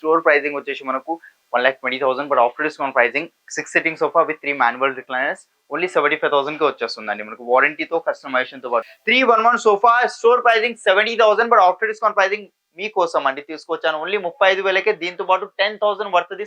Store pricing వచ్చేసి మనకు one lakh twenty thousand but after discount pricing six sitting sofa with three manual recliners only seventy five థౌసండ్కి వచ్చేస్తుందండి. మనకు వారంటీతో కస్టమైజేషన్తో పాటు. Three one one sofa store pricing seventy thousand but after discount pricing మీకోసం అండి తీసుకొచ్చాను. ఓన్లీ ముప్పై ఐదు వేలకే దీంతో పాటు ten thousand worth the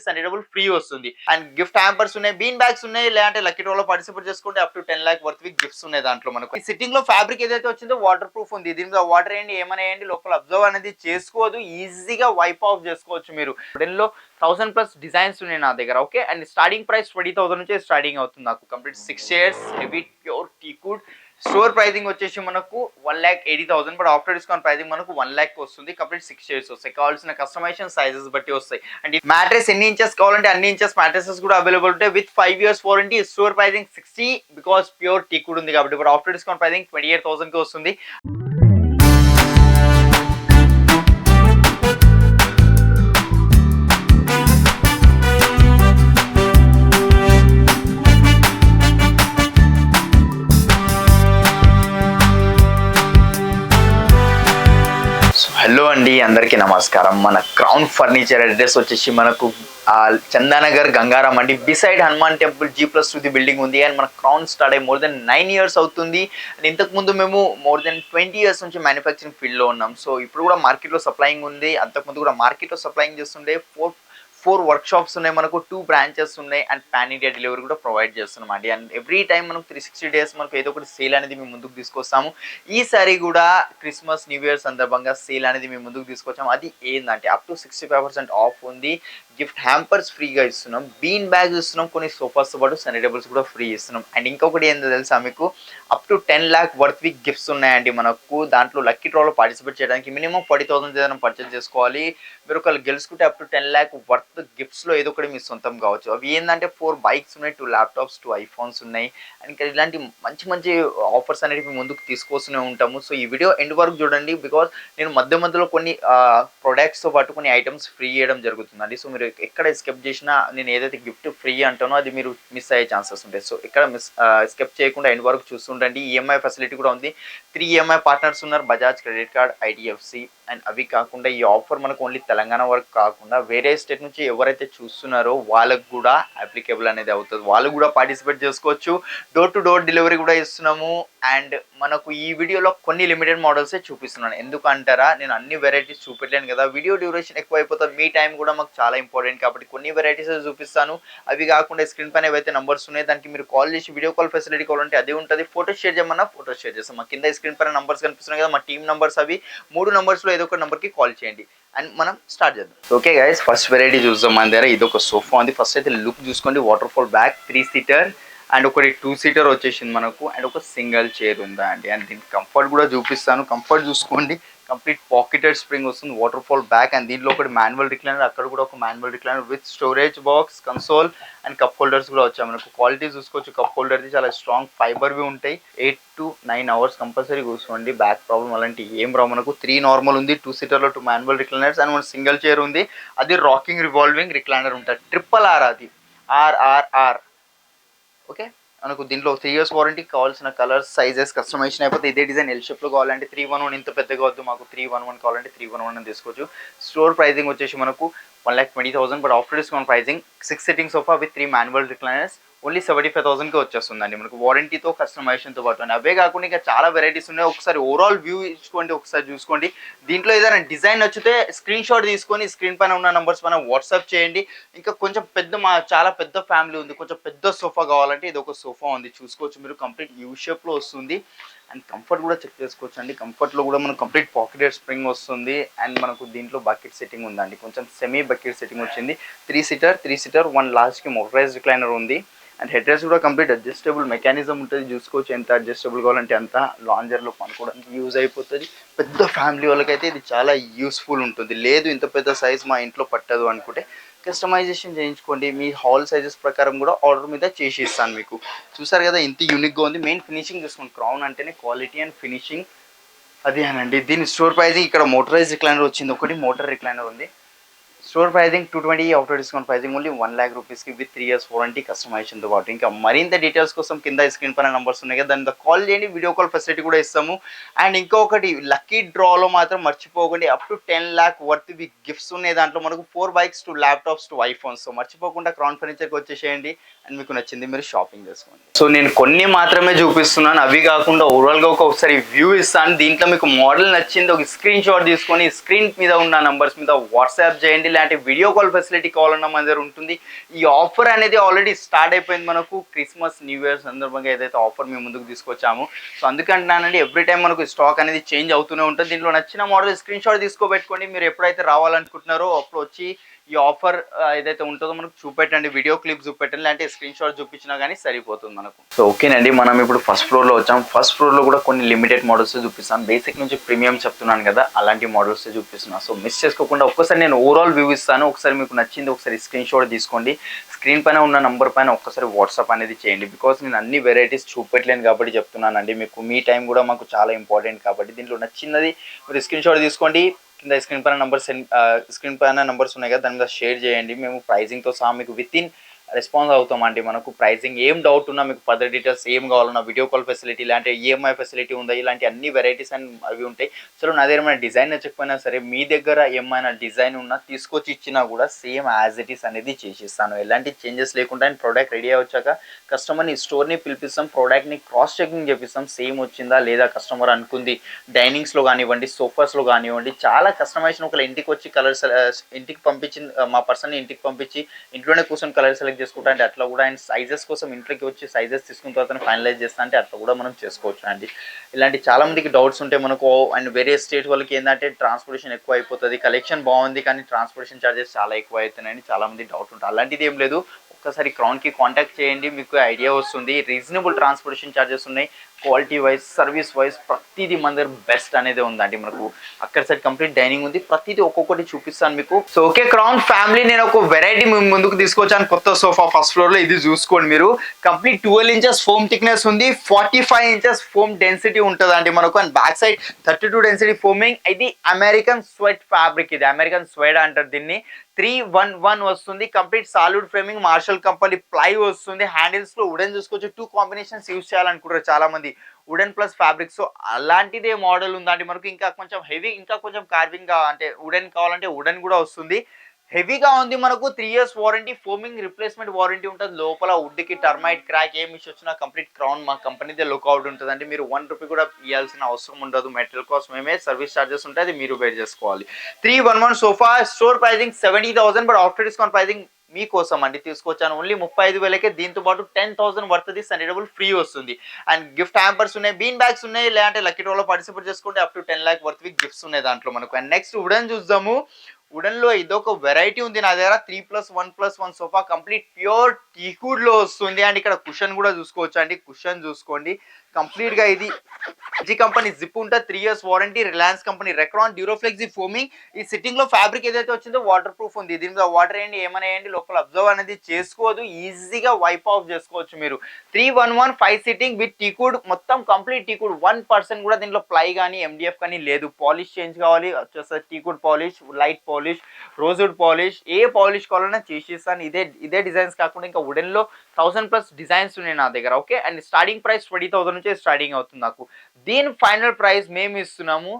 free వస్తుంది. అండ్ గిఫ్ట్ హ్యాంపర్స్ ఉన్నాయి బీన్ బ్యాగ్స్ ఉన్నాయి లేదంటే లక్కీ డ్రాలో పార్టిసిపేట్ చేసుకుంటే up to ten lakh worth gifts ఉన్నాయి దాంట్లో మనకు. ఈ సిట్టింగ్లో ఫ్యాబ్రిక్ ఏదైతే వచ్చిందో వాటర్ ప్రూఫ్ ఉంది. దీని మీద వాటర్ వేయండి ఏమైనా వేయండి లోపల అబ్జర్వ్ అనేది చేసుకోదు ఈజీగా వైప్ ఆఫ్ చేసుకోవచ్చు మీరు. లో థౌసండ్ ప్లస్ డిజైన్స్ ఉన్నాయి నా దగ్గర okay and starting price twenty thousand నుంచి స్టార్టింగ్ అవుతుంది నాకు. Complete six years heavy pure teakwood store pricing వచ్చేసి మనకు one lakh eighty thousand but after discount pricing మనకు వన్ ల్యాక్ వస్తుంది. కంప్లీట్ సిక్స్ ఇయర్స్ వస్తాయి. కావాల్సిన కస్టమైజేషన్ సైజెస్ బట్టి వస్తాయి. అండ్ మ్యాట్రెస్ ఎన్ని ఇంచెస్ కావాలంటే అన్ని ఇంచెస్ మ్యాట్రెసెస్ కూడా అవైలబుల్ ఉంటాయి. With five years warranty store pricing sixty because pure teak కూడా ఉంది కాబట్టి but after discount pricing twenty eight థౌసండ్కి వస్తుంది. అందరికీ నమస్కారం. మన క్రౌన్ ఫర్నిచర్ అడ్రస్ వచ్చేసి మనకు చందానగర్ గంగారాం అండి. Beside Hanuman temple G plus two the building ఉంది. అండ్ మన క్రౌన్ స్టార్ట్ అయ్యి మోర్ దెన్ నైన్ ఇయర్స్ అవుతుంది. అండ్ ఇంతకు ముందు మేము మోర్ దెన్ ట్వంటీ ఇయర్స్ నుంచి మ్యానుఫ్యాక్చరింగ్ ఫీల్డ్లో ఉన్నాం. సో ఇప్పుడు కూడా మార్కెట్లో సప్లయింగ్ ఉంది. అంతకుముందు కూడా మార్కెట్లో సప్లయింగ్ చేస్తుండే. ఫోర్ ఫోర్ వర్క్ షాప్స్ ఉన్నాయి మనకు టూ బ్రాంచెస్ ఉన్నాయి అండ్ పాన్ ఇండియా డెలివరీ కూడా ప్రొవైడ్ చేస్తున్నాం అండి. అండ్ ఎవ్రీ టైం మనం త్రీ సిక్స్టీ డేస్ మనకు ఏదో ఒకటి సేల్ అనేది మేము ముందుకు తీసుకొస్తాము. ఈసారి కూడా క్రిస్మస్ న్యూ ఇయర్ సందర్భంగా సేల్ అనేది మేము ముందుకు తీసుకొచ్చాము. అది ఏంటంటే up to sixty five percent off ఉంది. గిఫ్ట్ హ్యాంపర్స్ ఫ్రీగా ఇస్తున్నాం. బీన్ బ్యాగ్స్ ఇస్తున్నాం. కొన్ని సోఫాస్తో పాటు సెనిటేబుల్స్ కూడా ఫ్రీ ఇస్తున్నాం. అండ్ ఇంకొకటి ఏందో తెలుసా మీకు? Up to ten lakh worth week gifts ఉన్నాయండి మనకు. దాంట్లో లక్కీ డ్రాలో పార్టిసిపేట్ చేయడానికి మినిమం ఫార్టీ థౌసండ్ ఏదైనా పర్చేస్ చేసుకోవాలి. మీరు ఒకళ్ళు గెలుచుకుంటే up to ten lakh worth గిఫ్ట్స్లో ఏదో ఒకటి మీ సొంతం కావచ్చు. అవి ఏంటంటే ఫోర్ బైక్స్ ఉన్నాయి టూ ల్యాప్టాప్స్ టూ ఐఫోన్స్ ఉన్నాయి. అండ్ ఇంకా ఇలాంటి మంచి మంచి ఆఫర్స్ అనేవి మేము ముందుకు తీసుకొస్తూనే ఉంటాము. సో ఈ వీడియో ఎండ్ వరకు చూడండి బికాజ్ నేను మధ్య మధ్యలో కొన్ని ప్రొడక్ట్స్తో పాటు కొన్ని ఐటమ్స్ ఫ్రీ చేయడం జరుగుతుందండి. సో మీరు ఎక్కడ స్కెప్ చేసినా నేను ఏదైతే గిఫ్ట్ ఫ్రీ అంటానో అది మీరు మిస్ అయ్యే ఛాన్సెస్ ఉంటాయి. సో ఇక్కడ మిస్ స్కెప్ చేయకుండా ఎండ్ వరకు చూస్తుండండి ఈఎంఐ ఫెసిలిటీ కూడా ఉంది. త్రీ ఈఎంఐ పార్ట్నర్స్ ఉన్నారు. Bajaj credit card IDFC and అవి కాకుండా ఈ ఆఫర్ మనకు ఓన్లీ తెలంగాణ వరకు కాకుండా వేరే స్టేట్ నుంచి ఎవరైతే చూస్తున్నారో వాళ్ళకు కూడా అప్లికేబుల్ అనేది అవుతుంది. వాళ్ళు కూడా పార్టిసిపేట్ చేసుకోవచ్చు. డోర్ టు డోర్ డెలివరీ కూడా ఇస్తున్నాము. అండ్ మనకు ఈ వీడియోలో కొన్ని లిమిటెడ్ మోడల్సే చూపిస్తున్నాను. ఎందుకు అంటారా నేను అన్ని వెరైటీస్ చూపెట్టలేను కదా. వీడియో డ్యూరేషన్ ఎక్కువ అయిపోతుంది మీ టైం కూడా మాకు చాలా ఇంపార్టెంట్ కాబట్టి కొన్ని వెరైటీస్ చూపిస్తాను. అవి కాకుండా స్క్రీన్ పైన ఏవైతే నంబర్స్ ఉన్నాయి దానికి మీరు కాల్ చేసి వీడియో కాల్ ఫెసిలిటీ కావాలంటే అది ఉంటుంది. ఫోటో షేర్ చేయమన్నా ఫోటో షేర్ చేస్తాం. మా కింద స్క్రీన్ పైన నంబర్స్ కనిపిస్తున్నాయి కదా మా టీమ్ నంబర్స్ అవి మూడు నంబర్స్లో ఏదో ఒక నెంబర్కి కాల్ చేయండి. అండ్ మనం స్టార్ట్ చేద్దాం. ఓకే గైస్ ఫస్ట్ వెరైటీ చూద్దాం. మన దగ్గర ఇది ఒక సోఫా ఉంది. ఫస్ట్ అయితే లుక్ చూసుకోండి. Waterfall back three seater and ఒకటి టూ సీటర్ వచ్చేసింది మనకు. అండ్ ఒక సింగిల్ చైర్ ఉందా అండి? అండ్ దీని కంఫర్ట్ కూడా చూపిస్తాను. కంఫర్ట్ చూసుకోండి. కంప్లీట్ పాకెటెడ్ స్ప్రింగ్ వస్తుంది. వాటర్ ఫాల్ బ్యాక్ అండ్ దీంట్లో ఒకటి మాన్యువల్ రిక్లైనర్ అక్కడ కూడా ఒక manual recliner with storage box console and cup holders కూడా వచ్చాయి మనకు. క్వాలిటీ చూసుకోవచ్చు. కప్ హోల్డర్ది చాలా స్ట్రాంగ్ ఫైబర్వి ఉంటాయి. Eight to nine hours compulsory కూర్చోండి. బ్యాక్ ప్రాబ్లం అలాంటి ఏం రావు మనకు. త్రీ నార్మల్ ఉంది. టూ సీటర్లో టూ మాన్యువల్ రిక్లైనర్స్ అండ్ మన సింగిల్ చైర్ ఉంది. అది రాకింగ్ రివాల్వింగ్ రిక్లైనర్ ఉంటుంది ట్రిపుల్ ఆర్ అది. RRR okay? మనకు దీంట్లో త్రీ ఇయర్స్ వారంటీ కావాల్సిన కలర్స్ సైజెస్ కస్టమైజేషన్ అయిపోతే ఇదే డిజైన్ ఎల్ షేప్లో కావాలంటే త్రీ వన్ వన్ ఇంత పెద్దగా వద్దు మాకు త్రీ వన్ వన్ కావాలంటే త్రీ వన్ వన్ తీసుకోవచ్చు. స్టోర్ ప్రైజింగ్ వచ్చేసి మనకు one lakh twenty thousand but after discount pricing six sitting sofa with three manual recliners only seventy five థౌసండ్కి వచ్చేస్తుందండి. మనకు వారంటీతో కస్టమైజేషన్తో పాటు. అండి అవే కాకుండా ఇంకా చాలా వెరైటీస్ ఉన్నాయి. ఒకసారి ఓవరాల్ వ్యూ ఇచ్చుకోండి ఒకసారి చూసుకోండి. దీంట్లో ఏదైనా డిజైన్ నచ్చితే స్క్రీన్ షాట్ తీసుకొని స్క్రీన్ పైన ఉన్న నెంబర్స్ పైన వాట్సాప్ చేయండి. ఇంకా కొంచెం పెద్ద మా చాలా పెద్ద ఫ్యామిలీ ఉంది. కొంచెం పెద్ద సోఫా కావాలంటే ఇది ఒక సోఫా ఉంది. చూసుకోవచ్చు మీరు. కంప్లీట్ యూ షేప్లో వస్తుంది. అండ్ కంఫర్ట్ కూడా చెక్ చేసుకోవచ్చు అండి కంఫర్ట్లో కూడా మనకు కంప్లీట్ పాకెటెడ్ స్ప్రింగ్ వస్తుంది. అండ్ మనకు దీంట్లో బకెట్ సెట్టింగ్ ఉందండి. కొంచెం సెమీ బకెట్ సెట్టింగ్ వచ్చింది. Three seater three seater one లాస్ట్కి మొటరైజ్ రిక్లైనర్ ఉంది. అండ్ హెడ్ రెస్ట్ కూడా కంప్లీట్ అడ్జస్టబుల్ మెకానిజం ఉంటుంది చూసుకోవచ్చు ఎంత అడ్జస్టబుల్ కావాలంటే అంత లాంజర్లో పనుకోవడానికి యూజ్ అయిపోతుంది. పెద్ద ఫ్యామిలీ వాళ్ళకైతే ఇది చాలా యూస్ఫుల్ ఉంటుంది. లేదు ఇంత పెద్ద సైజ్ మా ఇంట్లో పట్టదు అనుకుంటే కస్టమైజేషన్ చేయించుకోండి. మీ హాల్ సైజెస్ ప్రకారం కూడా ఆర్డర్ మీద చేసి ఇస్తాను మీకు. చూసారు కదా ఇంత యూనిక్గా ఉంది. మెయిన్ ఫినిషింగ్ చూసుకోండి. క్రౌన్ అంటేనే క్వాలిటీ అండ్ ఫినిషింగ్. అది అనండి. దీని స్టోర్ ప్రైజింగ్ ఇక్కడ మోటరైజ్ రిక్లైనర్ వచ్చింది. ఒకటి మోటార్ రిక్లైనర్ ఉంది. Store pricing two twenty after discount pricing only one lakh రూపీస్కి విత్ త్రీ ఇయర్స్ వారంటీ కస్టమైజేషన్తో పాటు. ఇంకా మరింత డీటెయిల్స్ కోసం కింద స్క్రీన్ పైన నంబర్స్ ఉన్నాయి కదా దాని కాల్ చేయండి వీడియో కాల్ ఫెసిలిటీ కూడా ఇస్తాము. అండ్ ఇంకొకటి లక్కీ డ్రాలో మాత్రం మర్చిపోకండి up to ten lakh worth we gifts ఉన్నాయి దాంట్లో మనకు four bikes two laptops two iPhones so మర్చిపోకుండా క్రౌన్ ఫర్నిచర్కి వచ్చేసేయండి. అండ్ మీకు నచ్చింది మీరు షాపింగ్ చేసుకోండి. సో నేను కొన్ని మాత్రమే చూపిస్తున్నాను. అవి కాకుండా ఓవరాల్గా ఒకసారి వ్యూ ఇస్తాను. దీంట్లో మీకు మోడల్ నచ్చింది ఒక స్క్రీన్ షాట్ తీసుకొని స్క్రీన్ మీద ఉన్న నంబర్స్ మీద వాట్సాప్ చేయండి. లేదంటే వీడియో కాల్ ఫెసిలిటీ కావాలన్నా మన దగ్గర ఉంటుంది. ఈ ఆఫర్ అనేది ఆల్రెడీ స్టార్ట్ అయిపోయింది మనకు. క్రిస్మస్ న్యూ ఇయర్ సందర్భంగా ఏదైతే ఆఫర్ మేము ముందుకు తీసుకొచ్చాము. సో అందుకంటున్నానండి ఎవ్రీ టైం మనకు స్టాక్ అనేది చేంజ్ అవుతూనే ఉంటుంది. దీంట్లో నచ్చిన మోడల్ స్క్రీన్ షాట్ తీసుకోబెట్టుకోండి మీరు ఎప్పుడైతే రావాలనుకుంటున్నారో అప్పుడు వచ్చి ఈ ఆఫర్ ఏదైతే ఉంటుందో మనకు చూపెట్టండి వీడియో క్లిప్ చూపెట్టండి లేదంటే స్క్రీన్ షాట్ చూపించినా కానీ సరిపోతుంది మనకు. సో ఓకేనండి మనం ఇప్పుడు ఫస్ట్ ఫ్లోర్లో వచ్చాం. ఫస్ట్ ఫ్లోర్లో కూడా కొన్ని లిమిటెడ్ మోడల్స్ చూపిస్తాను. బేసిక్ నుంచి ప్రీమియం చెప్తున్నాను కదా అలాంటి మోడల్స్ చూపిస్తున్నాను సో మిస్ చేసుకోకుండా ఒక్కసారి నేను ఓవరాల్ వ్యూ ఇస్తాను. ఒకసారి మీకు నచ్చింది ఒకసారి స్క్రీన్ షాట్ తీసుకోండి. స్క్రీన్ పైన ఉన్న నంబర్ పైన ఒక్కసారి వాట్సాప్ అనేది చేయండి. బికాస్ నేను అన్ని వెరైటీస్ చూపెట్టలేను కాబట్టి చెప్తున్నానండి. మీకు మీ టైం కూడా మాకు చాలా ఇంపార్టెంట్ కాబట్టి దీంట్లో నచ్చినది మీరు స్క్రీన్ షాట్ తీసుకోండి. కింద స్క్రీన్ పైన నంబర్స్ స్క్రీన్ పైన నంబర్స్ ఉన్నాయి కదా దాని మీద షేర్ చేయండి. మేము ప్రైజింగ్తో సహా మీకు విత్ ఇన్ రెస్పాన్స్ అవుతామండి మనకు ప్రైజింగ్ ఏం డౌట్ ఉన్నా మీకు ఫర్దర్ డీటెయిల్స్ ఏం కావాలన్నా వీడియో కాల్ ఫెసిలిటీ ఇలాంటి ఈఎంఐ ఫెసిలిటీ ఉందా ఇలాంటి అన్ని వెరైటీస్ అండ్ అవి ఉంటాయి. సో నా దగ్గర ఏమైనా డిజైన్ నచ్చకపోయినా సరే మీ దగ్గర ఏమైనా డిజైన్ ఉన్నా తీసుకొచ్చి ఇచ్చినా కూడా సేమ్ యాజ్ ఇట్ ఈస్ అనేది చేసిస్తాను. ఎలాంటి చేంజెస్ లేకుండా అండ్ ప్రోడక్ట్ రెడీ వచ్చాక కస్టమర్ని స్టోర్ని పిలిపిస్తాం ప్రోడక్ట్ని క్రాస్ చెకింగ్ చేపిస్తాం. సేమ్ వచ్చిందా లేదా కస్టమర్ అనుకుంది డైనింగ్స్లో కానివ్వండి సోఫాస్లో కానివ్వండి చాలా కస్టమైజేషన్ ఒకళ్ళ ఇంటికి వచ్చి కలర్ ఇంటికి పంపించి మా పర్సన్ని ఇంటికి పంపించి ఇంట్లోనే కూర్చొని కలర్ సెలెక్ట్ చేసుకుంటా అంటే అట్లా కూడా అండ్ సైజెస్ కోసం ఇంట్లోకి వచ్చి సైజెస్ తీసుకున్న తర్వాత ఫైనలైజ్ చేస్తా అంటే అట్లా కూడా మనం చేసుకోవచ్చు అండి. ఇలాంటి చాలా మందికి డౌట్స్ ఉంటే మనకు అండ్ వేరే స్టేట్ వాళ్ళకి ఏంటంటే ట్రాన్స్పోర్టేషన్ ఎక్కువ అయిపోతుంది కలెక్షన్ బాగుంది కానీ ట్రాన్స్పోర్టేషన్ ఛార్జెస్ చాలా ఎక్కువ అవుతున్నాయని చాలా మంది డౌట్ ఉంటుంది అలాంటిది ఏం లేదు ఒక్కసారి క్రౌన్కి కాంటాక్ట్ చేయండి మీకు ఐడియా వస్తుంది రీజనబుల్ ట్రాన్స్పోర్టేషన్ ఛార్జెస్ ఉన్నాయి. క్వాలిటీ వైజ్ సర్వీస్ వైజ్ ప్రతిదీ మన దగ్గర బెస్ట్ అనేది ఉందండి. మనకు అక్కడ సైడ్ కంప్లీట్ డైనింగ్ ఉంది. ప్రతిదీ ఒక్కొక్కటి చూపిస్తాను మీకు. సో ఓకే క్రౌన్ ఫ్యామిలీ నేను ఒక వెరైటీ ముందుకు తీసుకొచ్చాను. కొత్త సోఫా ఫస్ట్ ఫ్లోర్లో ఇది చూసుకోండి మీరు. Complete twelve inches foam thickness ఉంది. Forty five inches foam density ఉంటుంది మనకు. And back side thirty two density foaming. ఇది అమెరికన్ స్వెట్ ఫ్యాబ్రిక్ ఇది. అమెరికన్ స్వెడ్ అంటారు దీన్ని. త్రీ వన్ వన్ వస్తుంది. Complete solid framing Marshall company ply వస్తుంది. హ్యాండిల్స్లో ఉడెన్ చూసుకోవచ్చు. టూ కాంబినేషన్స్ యూస్ చేయాలనుకుంటారు చాలా మంది వుడెన్ ప్లస్ ఫ్యాబ్రిక్ సో అలాంటిదే మోడల్ ఉందండి. మనకు ఇంకా కొంచెం హెవీ ఇంకా కొంచెం కార్వింగ్ అంటే వుడెన్ కావాలంటే వుడెన్ కూడా వస్తుంది. హెవీగా ఉంది మనకు three years warranty foaming replacement warranty ఉంటుంది. లోపల వుడ్కి టర్మైట్ క్రాక్ ఏమి ఇష్యూ వచ్చినా కంప్లీట్ క్రౌన్ మా కంపెనీదే లుక్అవుట్ ఉంటుంది అంటే మీరు వన్ రూపీ కూడా ఇవ్వాల్సిన అవసరం ఉండదు. మెటీరియల్ కాస్ట్ మేమే సర్వీస్ చార్జెస్ ఉంటాయి అది మీరు పే చేసుకోవాలి. Three one one sofa store pricing seventy thousand but after discount pricing మీకోసం అండి తీసుకొచ్చాను. ఓన్లీ ముప్పై ఐదు వేలకే దీంతో పాటు టెన్ థౌసండ్ వర్తది సన్నిడబుల్ ఫ్రీ వస్తుంది. అండ్ గిఫ్ట్ హ్యాంపర్స్ ఉన్నాయి బీన్ బ్యాగ్స్ ఉన్నాయి లేదంటే లక్కీ డ్రాలో పార్టిసిపేట్ చేసుకుంటే up to ten lakh worth gifts ఉన్నాయి దాంట్లో మనకు. అండ్ నెక్స్ట్ ఉడన్ చూద్దాము. ఉడన్లో లో ఇదొక వెరైటీ ఉంది నా దగ్గర three plus one plus one sofa complete pure టీకుడ్లో వస్తుంది. అండ్ ఇక్కడ కుషన్ కూడా చూసుకోవచ్చు అండి కుషన్ చూసుకోండి. కంప్లీట్గా ఇది. జీ కంపెనీ జిప్ ఉంటుంది three years warranty Reliance company Recron Duroflex foaming ఈ సిట్టింగ్లో ఫ్యాబ్రిక్ ఏదైతే వచ్చిందో వాటర్ ప్రూఫ్ ఉంది. దీని మీద వాటర్ వేయండి ఏమనేయండి లోపల అబ్జర్వ్ అనేది చేసుకోదు. ఈజీగా వైప్ ఆఫ్ చేసుకోవచ్చు మీరు. Three one one five sitting with teakwood మొత్తం కంప్లీట్ టీకుడ్ వన్ పర్సెంట్ కూడా దీంట్లో ప్లై కానీ ఎండిఎఫ్ కానీ లేదు. పాలిష్ చేంజ్ కావాలి. వచ్చేసరి teakwood polish light polish rosewood polish ఏ పాలిష్ కావాలన్నా చేసిస్తాను. ఇదే ఇదే డిజైన్స్ కాకుండా ఇంకా వుడెన్లో థౌసండ్ ప్లస్ డిజైన్స్ ఉన్నాయి నా దగ్గర. Okay and starting price twenty thousand నుంచే స్టార్టింగ్ అవుతుంది నాకు. దీని ఫైనల్ ప్రైస్ మేము ఇస్తున్నాము.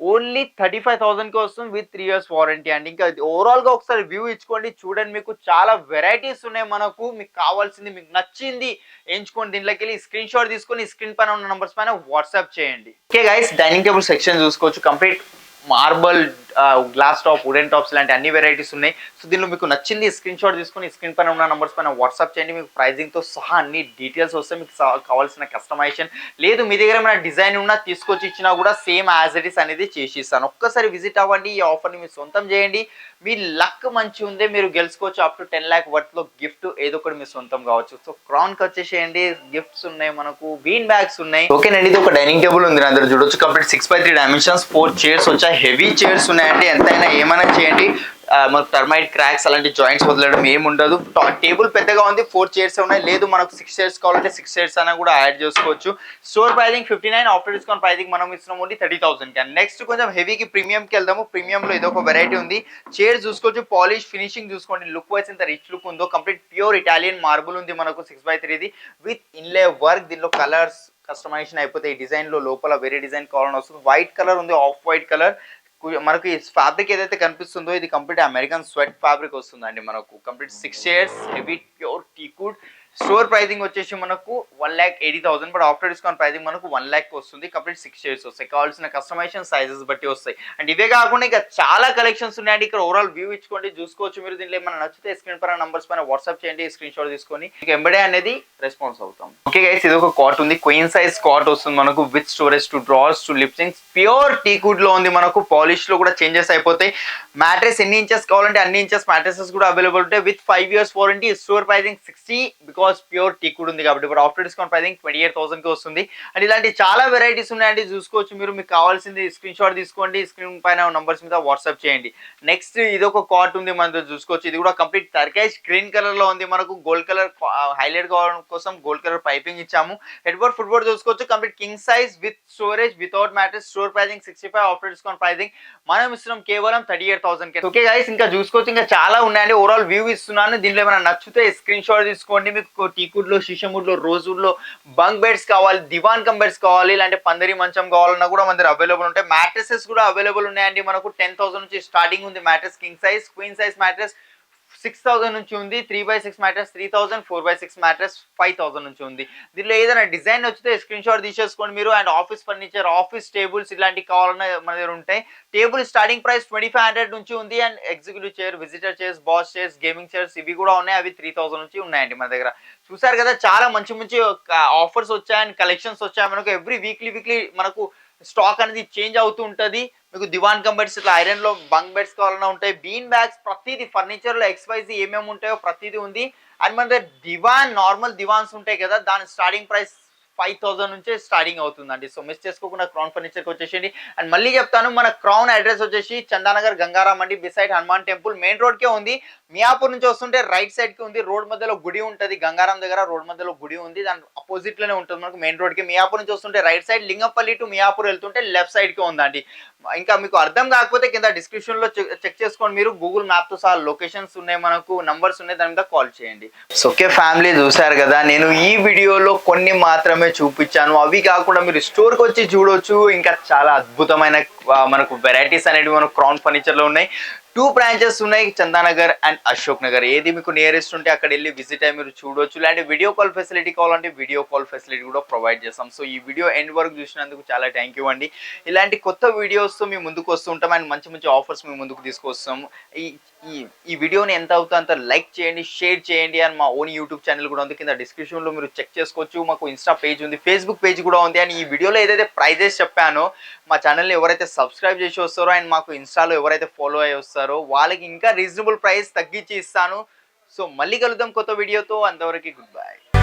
ఓన్లీ థర్టీ ఫైవ్ థౌసండ్కి వస్తుంది విత్ త్రీ ఇయర్స్ వారంటీ అండి. ఇంకా ఓవరాల్గా ఒకసారి వ్యూ ఇచ్చుకోండి. చూడండి మీకు చాలా వెరైటీస్ ఉన్నాయి మనకు. మీకు కావాల్సింది మీకు నచ్చింది ఎంచుకోండి దీంట్లోకి వెళ్ళి స్క్రీన్ షాట్ తీసుకొని స్క్రీన్ పైన ఉన్న నెంబర్స్ పైన వాట్సాప్ చేయండి. Okay guys dining table section చూసుకోవచ్చు. Complete marble glass top wooden tops లాంటి అన్ని వెరైటీస్ ఉన్నాయి. సో దీనిలో మీకు నచ్చింది స్క్రీన్ షాట్ తీసుకొని స్క్రీన్ పైన ఉన్న నెంబర్స్ పైన వాట్సాప్ చేయండి. మీకు ప్రైజింగ్తో సహా అన్ని డీటెయిల్స్ వస్తే మీకు కావాల్సిన కస్టమైజేషన్. లేదు మీ దగ్గర ఏమైనా డిజైన్ ఉన్నా తీసుకొచ్చి ఇచ్చినా కూడా సేమ్ యాజ్ ఇట్ ఇస్ అనేది చేసి ఇస్తాను ఒక్కసారి విజిట్ అవ్వండి. ఈ ఆఫర్ని మీరు సొంతం చేయండి. మీ లక్ మంచి ఉందే మీరు గెలుచుకోవచ్చు. అప్ టు టెన్ ల్యాక్ వర్త్లో గిఫ్ట్ ఏదో ఒకటి మీ సొంతం కావచ్చు. సో క్రాన్కి వచ్చేసేయండి. గిఫ్ట్స్ ఉన్నాయి మనకు. బీన్ బ్యాగ్స్ ఉన్నాయి. ఓకేనండి ఇది ఒక డైనింగ్ టేబుల్ ఉంది. అందరూ చూడొచ్చు. Complete six by three dimensions. Four chairs వచ్చాయి. హెవీ చైర్స్ ఉన్నాయండి. ఎంతైనా ఏమైనా చేయండి. మనకు థర్మైట్ క్రాక్స్ అలాంటి జాయింట్స్ వదలడం ఏమి ఉండదు. టేబుల్ పెద్దగా ఉంది. ఫోర్ చైర్స్ ఉన్నాయి. లేదు మనకు సిక్స్ చైర్స్ కావాలంటే సిక్స్ చైర్స్ అయినా కూడా యాడ్ చేసుకోవచ్చు. Store pricing fifty nine after discount pricing మనం ఇస్తున్నాం only thirty thousand and next కొంచెం హెవీకి ప్రీమియంకి వెళ్దాము. ప్రీమియంలో ఇది ఒక వెరైటీ ఉంది. చైర్స్ చూసుకోవచ్చు పాలిష్ ఫినిషింగ్ చూసుకోండి. లుక్ వైజ్ ఎంత రిచ్ లుక్ ఉందో. కంప్లీట్ ప్యూర్ ఇటాలియన్ మార్బుల్ ఉంది మనకు సిక్స్ బై త్రీది విత్ ఇన్లే వర్క్ దీనిలో కలర్స్ కస్టమైజేషన్ అయిపోతే ఈ డిజైన్లో లోపల వేరే డిజైన్ కావాలని వస్తుంది. వైట్ కలర్ ఉంది ఆఫ్ వైట్ కలర్ మనకి ఫ్యాబ్రిక్ ఏదైతే కనిపిస్తుందో ఇది కంప్లీట్ అమెరికన్ స్వెట్ ఫ్యాబ్రిక్ వస్తుందండి మనకు. Complete six years heavy pure teakwood store pricing వచ్చేసి మనకు one lakh eighty thousand but after discount pricing మనకు వన్ ల్యాక్ వస్తుంది. కంప్లీట్ సిక్స్ ఇయర్స్ వస్తాయి. కావాల్సిన కస్టమైజేషన్ సైజెస్ బట్టి వస్తాయి. అండ్ ఇవే కాకుండా ఇంకా చాలా కలెక్షన్స్ ఉన్నాయండి. ఇక్కడ ఓవరాల్ వ్యూ ఇచ్చుకోండి. చూసుకోవచ్చు మీరు. దీంట్లో ఏమైనా నచ్చితే స్క్రీన్ పైన నంబర్స్ పైన వాట్సాప్ చేయండి. స్క్రీన్ షాట్ తీసుకొని మీకు ఎంబడే అనేది రెస్పాన్స్ అవుతాం. ఓకే గైస్ ఇది ఒక కాట్ ఉంది. క్వీన్ సైజ్ కాట్ వస్తుంది మనకు with storage two drawers two లిప్సింగ్స్ pure టీకుడ్లో ఉంది మనకు. పాలిష్లో కూడా చేంజెస్ అయిపోతాయి. మ్యాట్రెస్ ఎన్ని ఇంచెస్ కావాలంటే అన్ని ఇంచెస్ మ్యాట్రెసెస్ కూడా అవైలబుల్ ఉంటాయి. With five years warranty store pricing sixty because pure teakwood ఉంది కాబట్టి ఇప్పుడు after discount pricing twenty eight థౌసండ్కి వస్తుంది. అండ్ ఇలాంటి చాలా వెరైటీస్ ఉన్నాయండి చూసుకోవచ్చు. మీరు మీకు కావాల్సింది స్క్రీన్ షాట్ తీసుకోండి స్క్రీన్ పైన నంబర్స్ మీద వాట్సాప్ చేయండి. నెక్స్ట్ ఇది ఒక కాట్ ఉంది మనం చూసుకోవచ్చు. ఇది కూడా కంప్లీట్ టర్కైష్ గ్రీన్ కలర్లో ఉంది. మనకు గోల్డ్ కలర్ హైలైట్ కావడం కోసం గోల్డ్ కలర్ పైపింగ్ ఇచ్చాము. హెడ్ బోర్డ్ ఫుట్ బోర్డ్ చూసుకోవచ్చు. Complete king size with storage without mattress store pricing sixty five after discount pricing మనం ఇస్తున్నాం కేవలం thirty eight thousand okay guys ఇంకా చూసుకోవచ్చు. ఇంకా చాలా ఉన్నాయండి. ఓవరాల్ వ్యూ ఇస్తున్నాను. దీంట్లో ఏమైనా నచ్చితే స్క్రీన్ షాట్ తీసుకోండి. మీకు టీకుడ్ టీకుడ్లో షిషముడ్ రోజుల్లో బంక్ బెడ్స్ కావాలి దివాన్ కమ్ బెడ్స్ కావాలి ఇలాంటి పందిరి మంచం కావాలన్నా కూడా మన దగ్గర అవైలబుల్ ఉంటాయి. మ్యాట్రసెస్ కూడా అవైలబుల్ ఉన్నాయండి. మనకు టెన్ థౌసండ్ నుంచి స్టార్టింగ్ ఉంది. Mattress king size queen size mattress six thousand నుంచి ఉంది three by six mattress three thousand four by six mattress five thousand నుంచి ఉంది. దీనిలో ఏదైనా డిజైన్ వచ్చితే స్క్రీన్ షాట్ తీసేసుకోండి మీరు and office furniture office tables ఇలాంటివి కావాలన్నా మన దగ్గర ఉంటాయి. Table starting price twenty five hundred నుంచి ఉంది and executive chair visitor chairs boss chairs gaming chairs ఇవి కూడా ఉన్నాయి. అవి త్రీ థౌసండ్ నుంచి ఉన్నాయండి మన దగ్గర. చూసారు కదా చాలా మంచి మంచి ఆఫర్స్ వచ్చాయి అండ్ కలెక్షన్స్ వచ్చాయి మనకు ఎవ్రీ వీక్లీ వీక్లీ మనకు స్టాక్ అనేది చేంజ్ అవుతూ ఉంటుంది. మీకు దివాన్ కంబెడ్స్ ఇట్లా ఐరన్లో బంక్ బెడ్స్ కావాలన్నా ఉంటాయి. బీన్ బ్యాగ్స్ ప్రతిదీ ఫర్నిచర్లో ఎక్స్వైజ్ ఏమేమి ఉంటాయో ప్రతిదీ ఉంది. అండ్ మన దగ్గర దివాన్ నార్మల్ దివాన్స్ ఉంటాయి కదా దాని స్టార్టింగ్ ప్రైస్ ఫైవ్ థౌసండ్ నుంచే స్టార్టింగ్ అవుతుందండి. సో మిస్ చేసుకోకుండా క్రౌన్ ఫర్నిచర్కి వచ్చేసింది అండ్ మళ్ళీ చెప్తాను మన క్రౌన్ అడ్రస్ వచ్చేసి చందానగర్ గంగారాం అండి బిసైడ్ హనుమాన్ టెంపుల్ మెయిన్ రోడ్కే ఉంది. మియాపూర్ నుంచి వస్తుంటే రైట్ సైడ్కి ఉంది రోడ్ మధ్యలో గుడి ఉంటుంది గంగారం దగ్గర రోడ్ మధ్యలో గుడి ఉంది దాని అపోజిట్లోనే ఉంటుంది మనకు మెయిన్ రోడ్కి. మియాపూర్ నుంచి వస్తుంటే right side Lingampalli to Miyapur వెళ్తుంటే లెఫ్ట్ సైడ్కి ఉందండి. ఇంకా మీకు అర్థం కాకపోతే కింద డిస్క్రిప్షన్లో చెక్ చేసుకోండి మీరు గూగుల్ మ్యాప్తో సహా లొకేషన్స్ ఉన్నాయి మనకు నంబర్స్ ఉన్నాయి దాని మీద కాల్ చేయండి. సో ఓకే ఫ్యామిలీ చూసారు కదా నేను ఈ వీడియోలో కొన్ని మాత్రమే చూపించాను. అవి కాకుండా మీరు స్టోర్కి వచ్చి చూడొచ్చు. ఇంకా చాలా అద్భుతమైన మనకు వెరైటీస్ అనేవి మనకు క్రౌన్ ఫర్నిచర్లో ఉన్నాయి. టూ బ్రాంచెస్ ఉన్నాయి చందానగర్ అండ్ అశోక్ నగర్ ఏది మీకు నియరెస్ట్ ఉంటే అక్కడ వెళ్ళి విజిట్ అయ్యి మీరు చూడొచ్చు. ఇలాంటి వీడియో కాల్ ఫెసిలిటీ కావాలంటే వీడియో కాల్ ఫెసిలిటీ కూడా ప్రొవైడ్ చేస్తాం. సో ఈ వీడియో ఎండ్ వరకు చూసినందుకు చాలా థ్యాంక్ యూ అండి. ఇలాంటి కొత్త వీడియోస్తో మేము ముందుకు వస్తుంటాం అండ్ మంచి మంచి ఆఫర్స్ మేము ముందుకు తీసుకొస్తాం. ఈ ఈ ఈ వీడియోని ఎంత అవుతుందో అంత లైక్ చేయండి షేర్ చేయండి అని మా ఓన్ యూట్యూబ్ ఛానల్ కూడా ఉంది. కింద డిస్క్రిప్షన్లో మీరు చెక్ చేసుకోవచ్చు. మాకు ఇన్స్టా పేజ్ ఉంది ఫేస్బుక్ పేజ్ కూడా ఉంది. అండ్ ఈ వీడియోలో ఏదైతే ప్రైజెస్ చెప్పానో మా ఛానల్ని ఎవరైతే సబ్స్క్రైబ్ చేసి వస్తారో అండ్ మాకు ఇన్స్టాలో ఎవరైతే ఫాలో అయ్యి వస్తారో వాళ్ళకి ఇంకా రీజనబుల్ ప్రైస్ తగ్గించి ఇస్తాను. సో మళ్ళీ కలుద్దాం కొత్త వీడియోతో అంతవరకు గుడ్ బై